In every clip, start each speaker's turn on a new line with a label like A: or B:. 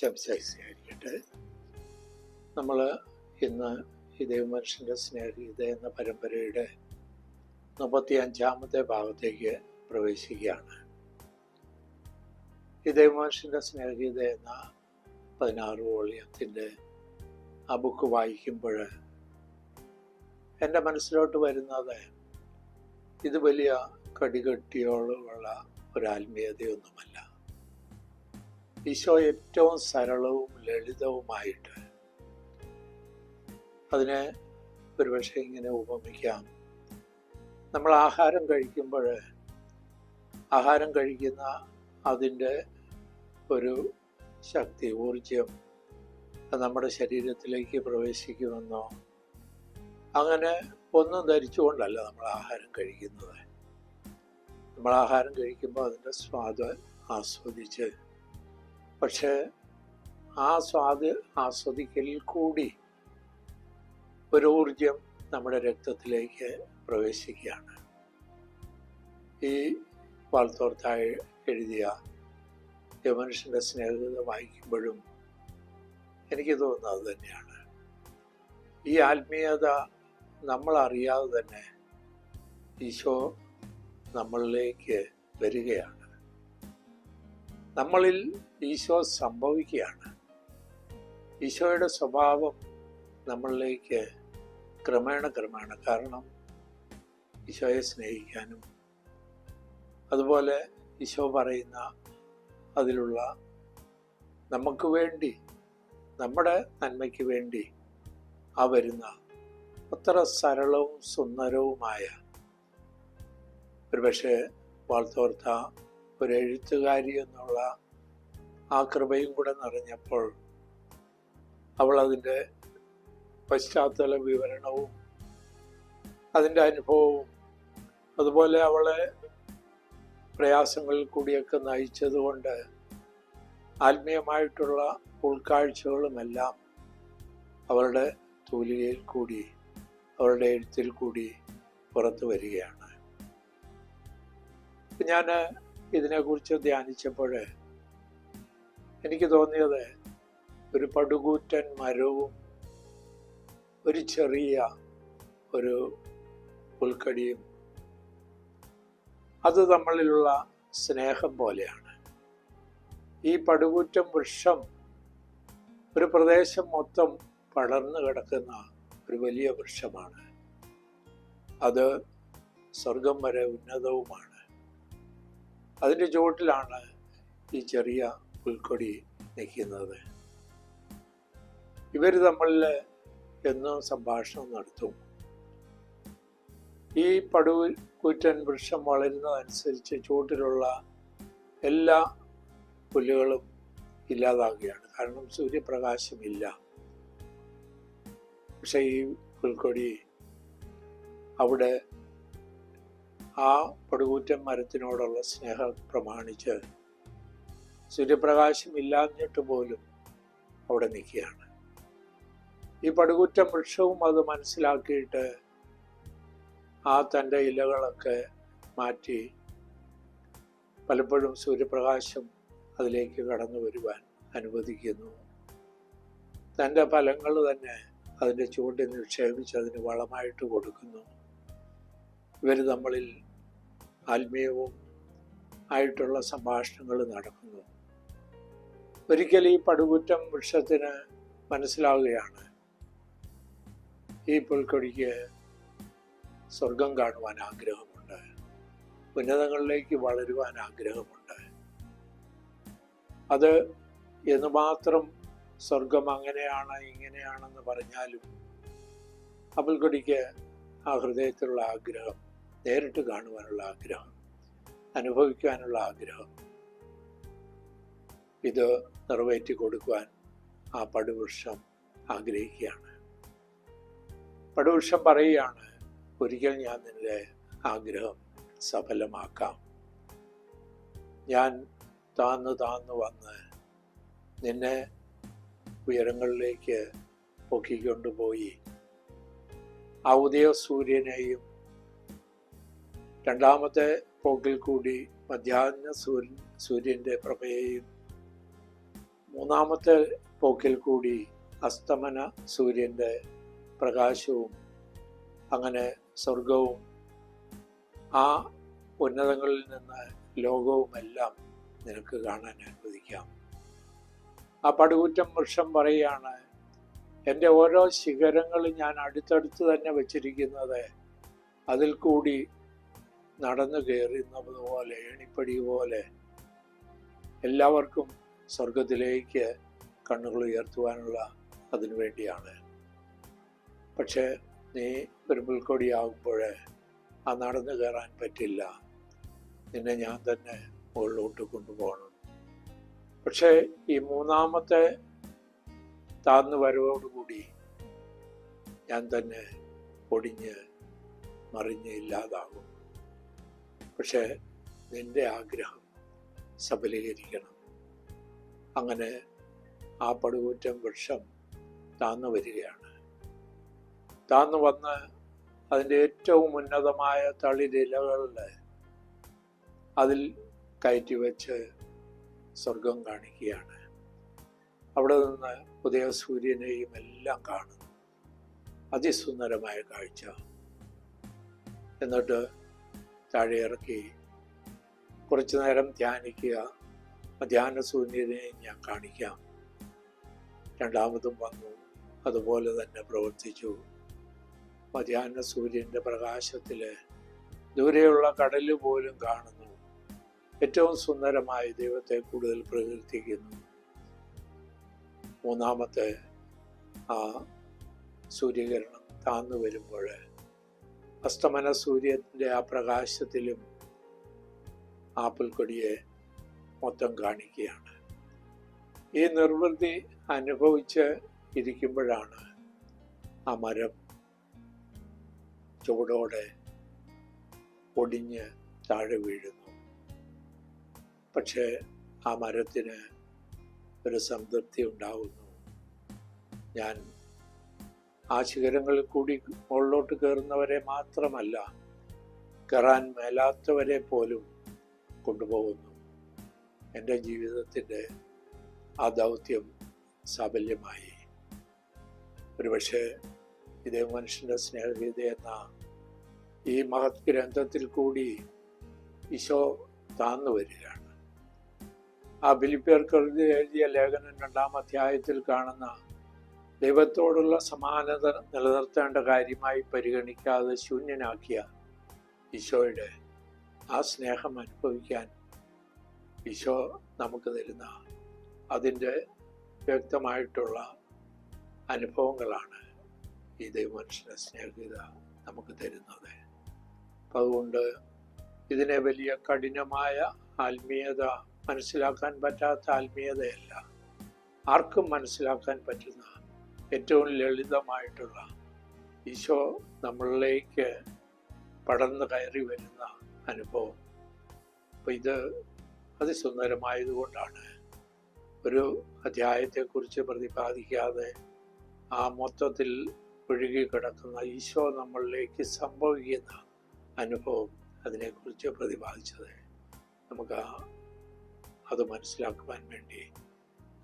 A: സംസാരിക്കട്ടെ നമ്മൾ ഇന്ന് ഈ ദൈവമനുഷ്യന്റെ സ്നേഹഗീത എന്ന പരമ്പരയുടെ മുപ്പത്തി അഞ്ചാമത്തെ ഭാഗത്തേക്ക് പ്രവേശിക്കുകയാണ്. ഈ ദൈവമനുഷ്യന്റെ സ്നേഹഗീത എന്ന പതിനാറ് വോളിയത്തിന്റെ ആ ബുക്ക് വായിക്കുമ്പോൾ എന്റെ മനസ്സിലോട്ട് വരുന്നത് ഇത് വലിയ കടികെട്ടിയോളമുള്ള ഒരു ആത്മീയതയൊന്നുമല്ല. ഈശോ ഏറ്റവും സരളവും ലളിതവുമായിട്ട് അതിനെ ഒരുപക്ഷെ ഇങ്ങനെ ഉപമിക്കാം. നമ്മൾ ആഹാരം കഴിക്കുമ്പോൾ ആഹാരം കഴിക്കുന്ന അതിന്റെ ഒരു ശക്തി ഊർജം നമ്മുടെ ശരീരത്തിലേക്ക് പ്രവേശിക്കുമെന്നോ അങ്ങനെ ഒന്നും ധരിച്ചുകൊണ്ടല്ല നമ്മൾ ആഹാരം കഴിക്കുന്നത്. നമ്മൾ ആഹാരം കഴിക്കുമ്പോൾ അതിന്റെ സ്വാദ് ആസ്വദിച്ച് പക്ഷേ ആ സ്വാദ് ആസ്വദിക്കലിൽ കൂടി ഒരു ഊർജം നമ്മുടെ രക്തത്തിലേക്ക് പ്രവേശിക്കുകയാണ്. ഈ വാൾത്തോർത്തായി എഴുതിയ മനുഷ്യന്റെ സ്നേഹത വായിക്കുമ്പോഴും എനിക്ക് തോന്നുന്നത് തന്നെയാണ്. ഈ ആത്മീയത നമ്മളറിയാതെ തന്നെ ഈശോ നമ്മളിലേക്ക് വരികയാണ്. നമ്മളിൽ ഈശോ സംഭവിക്കുകയാണ്. ഈശോയുടെ സ്വഭാവം നമ്മളിലേക്ക് ക്രമേണ ക്രമേണ കാരണം ഈശോയെ സ്നേഹിക്കാനും അതുപോലെ ഈശോ പറയുന്ന അതിലുള്ള നമുക്ക് വേണ്ടി നമ്മുടെ നന്മയ്ക്ക് വേണ്ടി ആ വരുന്ന അത്ര സരളവും സുന്ദരവുമായ ഒരുപക്ഷെ വാൾത്തോർത്ത ഒരു എഴുത്തുകാരി എന്നുള്ള ആ കൃപയും കൂടെ നിറഞ്ഞപ്പോൾ അവൾ അതിന്റെ പശ്ചാത്തല വിവരണവും അതിന്റെ അനുഭവവും അതുപോലെ അവളെ പ്രയാസങ്ങളിൽ കൂടിയൊക്കെ നയിച്ചതുകൊണ്ട് ആത്മീയമായിട്ടുള്ള ഉൾക്കാഴ്ചകളുമെല്ലാം അവളുടെ തൂലികയിൽ കൂടി അവളുടെ എഴുത്തിൽ കൂടി പുറത്തു വരികയാണ്. ഞാൻ ഇതിനെക്കുറിച്ച് ധ്യാനിച്ചപ്പോൾ എനിക്ക് തോന്നിയത് ഒരു പടുകൂറ്റൻ മരവും ഒരു ചെറിയ ഒരു പുൽക്കടിയും. അത് തമ്മിലുള്ള സ്നേഹം പോലെയാണ്. ഈ പടുകൂറ്റൻ വൃക്ഷം ഒരു പ്രദേശം മൊത്തം പടർന്നു കിടക്കുന്ന ഒരു വലിയ വൃക്ഷമാണ്. അത് സ്വർഗം വരെ ഉന്നതവുമാണ്. അതിന്റെ ചുവട്ടിലാണ് ഈ ചെറിയ പുൽക്കൊടി നിൽക്കുന്നത്. ഇവർ തമ്മിൽ എന്നും സംഭാഷണം നടത്തും. ഈ പടുവിൽ കൂറ്റൻ വൃക്ഷം വളരുന്നതനുസരിച്ച് ചുവട്ടിലുള്ള എല്ലാ പുല്ലുകളും ഇല്ലാതാകുകയാണ്. കാരണം സൂര്യപ്രകാശമില്ല. പക്ഷേ ഈ പുൽക്കൊടി അവിടെ ആ പടുകൂറ്റൻ മരത്തിനോടുള്ള സ്നേഹം പ്രമാണിച്ച് സൂര്യപ്രകാശം ഇല്ലാഞ്ഞിട്ട് പോലും അവിടെ നിൽക്കുകയാണ്. ഈ പടുകൂറ്റൻ വൃക്ഷവും അത് മനസ്സിലാക്കിയിട്ട് ആ തന്റെ ഇലകളൊക്കെ മാറ്റി പലപ്പോഴും സൂര്യപ്രകാശം അതിലേക്ക് കടന്നു വരുവാൻ അനുവദിക്കുന്നു. തന്റെ ഫലങ്ങൾ തന്നെ അതിന്റെ ചൂണ്ടിൽ നിക്ഷേപിച്ച് അതിന് വളമായിട്ട് കൊടുക്കുന്നു. ഇവർ നമ്മളിൽ ആത്മീയവും ആയിട്ടുള്ള സംഭാഷണങ്ങൾ നടക്കുന്നു. ഒരിക്കൽ ഈ പടുകുറ്റം വൃക്ഷത്തിന് മനസ്സിലാവുകയാണ്. ഈ പുൽക്കൊടിക്ക് സ്വർഗം കാണുവാൻ ആഗ്രഹമുണ്ട്. ഉന്നതങ്ങളിലേക്ക് വളരുവാൻ ആഗ്രഹമുണ്ട്. അത് എന്നുമാത്രം സ്വർഗം അങ്ങനെയാണ് ഇങ്ങനെയാണെന്ന് പറഞ്ഞാലും ആ ആ ഹൃദയത്തിലുള്ള ആഗ്രഹം നേരിട്ട് കാണുവാനുള്ള ആഗ്രഹം അനുഭവിക്കുവാനുള്ള ആഗ്രഹം. ഇത് നിറവേറ്റി കൊടുക്കുവാൻ ആ പടുവൃക്ഷം ആഗ്രഹിക്കുകയാണ്. പടുവൃക്ഷം പറയുകയാണ് ഒരിക്കൽ ഞാൻ നിന്റെ ആഗ്രഹം സഫലമാക്കാം. ഞാൻ താന്ന് താന്ന് വന്ന് നിന്നെ ഉയരങ്ങളിലേക്ക് പൊക്കിക്കൊണ്ടുപോയി. ആ ഉദയ സൂര്യനെയും രണ്ടാമത്തെ പോക്കിൽ കൂടി മധ്യാഹ്ന സൂര്യൻ സൂര്യന്റെ പ്രഭയെയും മൂന്നാമത്തെ പോക്കിൽ കൂടി അസ്തമന സൂര്യന്റെ പ്രകാശവും അങ്ങനെ സ്വർഗവും ആ ഉന്നതങ്ങളിൽ നിന്ന് ലോകവുമെല്ലാം നിനക്ക് കാണാൻ അനുവദിക്കാം. ആ പടുകുറ്റം വൃക്ഷം പറയുകയാണ് എന്റെ ഓരോ ശിഖരങ്ങളും ഞാൻ അടുത്തടുത്ത് തന്നെ വച്ചിരിക്കുന്നത്. അതിൽ കൂടി നടന്നു കയറുന്നത് പോലെ ഏണിപ്പടി പോലെ എല്ലാവർക്കും സ്വർഗത്തിലേക്ക് കണ്ണുകൾ ഉയർത്തുവാനുള്ള അതിനു വേണ്ടിയാണ്. പക്ഷേ നീ ആകുമ്പോൾ ആ നടന്നു കയറാൻ പറ്റില്ല. നിന്നെ ഞാൻ തന്നെ മുകളിലോട്ട് കൊണ്ടുപോകണം. പക്ഷേ ഈ മൂന്നാമത്തെ താഴ്ന്നു വരവോടുകൂടി ഞാൻ തന്നെ പൊടിഞ്ഞ് മറിഞ്ഞ് ഇല്ലാതാകും. പക്ഷേ നിന്റെ ആഗ്രഹം സബലീകരിക്കണം. അങ്ങനെ ആ പടുകൂറ്റം വൃക്ഷം താന്നു വരികയാണ്. താന്നു വന്ന് അതിന്റെ ഏറ്റവും ഉന്നതമായ തളിരിലകളിൽ അതിൽ കയറ്റി വെച്ച് സ്വർഗം കാണിക്കുകയാണ്. അവിടെ നിന്ന് പുതിയ സൂര്യനെയും എല്ലാം കാണുന്നു അതിസുന്ദരമായ കാഴ്ച. എന്നിട്ട് താഴെ ഇറക്കി കുറച്ചു നേരം ധ്യാനിക്കുക. ധ്യാന ശൂന്യതയെ ഞാൻ കാണിക്കാം. രണ്ടാമതും വന്നു. അതുപോലെ തന്നെ പ്രവർത്തിച്ചു. മധ്യാഹ്ന സൂര്യന്റെ പ്രകാശത്തിൽ ദൂരെയുള്ള കടൽ പോലും കാണുന്നു. ഏറ്റവും സുന്ദരമായി ദൈവത്തെ കൂടുതൽ പ്രകീർത്തിക്കുന്നു. മൂന്നാമത്തെ ആ സൂര്യകിരണം താന്നു വരുമ്പോൾ അസ്തമന സൂര്യന്റെ ആ പ്രകാശത്തിലും ആപ്പിൾ കൊടിയെ മൊത്തം കാണിക്കുകയാണ്. ഈ നിർവൃത്തി അനുഭവിച്ച് ഇരിക്കുമ്പോഴാണ് ആ മരം ചൂടോടെ ഒടിഞ്ഞ് താഴെ വീഴുന്നു. പക്ഷേ ആ മരത്തിന് ഒരു സംതൃപ്തി ഉണ്ടാകുന്നു ഞാൻ ആ ശിഖരങ്ങളിൽ കൂടി മുകളിലോട്ട് കയറുന്നവരെ മാത്രമല്ല കയറാൻ മേലാത്തവരെ പോലും കൊണ്ടുപോകുന്നു. എന്റെ ജീവിതത്തിന്റെ ആ ദൗത്യം സാഫല്യമായി ഒരുപക്ഷെ ഇതേ മനുഷ്യന്റെ സ്നേഹഗീത എന്ന ഈ മഹത് ഗ്രന്ഥത്തിൽ കൂടി ഈശോ താന്നു വരികയാണ്. ആ ഫിലിപ്പിയർക്ക് എഴുതിയ ലേഖനം രണ്ടാം അധ്യായത്തിൽ കാണുന്ന ദൈവത്തോടുള്ള സമാനത നിലനിർത്തേണ്ട കാര്യമായി പരിഗണിക്കാതെ ശൂന്യനാക്കിയ ഈശോയുടെ ആ സ്നേഹം അനുഭവിക്കാൻ ഈശോ നമുക്ക് തരുന്ന അതിന്റെ വ്യക്തമായിട്ടുള്ള അനുഭവങ്ങളാണ് ഈ ദൈവമനുഷ്യന്റെ സ്നേഹിത നമുക്ക് തരുന്നത്. അപ്പം അതുകൊണ്ട് ഇതിനെ വലിയ കഠിനമായ ആത്മീയത മനസ്സിലാക്കാൻ പറ്റാത്ത ആത്മീയതയല്ല. ആർക്കും മനസ്സിലാക്കാൻ പറ്റുന്ന ഏറ്റവും ലളിതമായിട്ടുള്ള ഈശോ നമ്മളിലേക്ക് പടർന്നു കയറി വരുന്ന അനുഭവം. അപ്പം ഇത് അതിസുന്ദരമായതുകൊണ്ടാണ് ഒരു അധ്യായത്തെക്കുറിച്ച് പ്രതിപാദിക്കാതെ ആ മൊത്തത്തിൽ ഒഴുകി കിടക്കുന്ന ഈശോ നമ്മളിലേക്ക് സംഭവിക്കുന്ന അനുഭവം അതിനെക്കുറിച്ച് പ്രതിപാദിച്ചത് നമുക്ക് അത് മനസ്സിലാക്കുവാൻ വേണ്ടി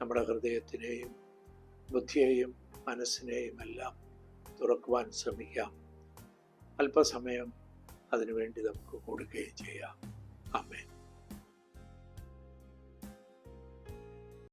A: നമ്മുടെ ഹൃദയത്തിനെയും ബുദ്ധിയെയും മനസ്സിനെയും എല്ലാം തുറക്കുവാൻ ശ്രമിക്കാം. അല്പസമയം അതിനുവേണ്ടി നമുക്ക് കൊടുക്കുകയും ചെയ്യാം.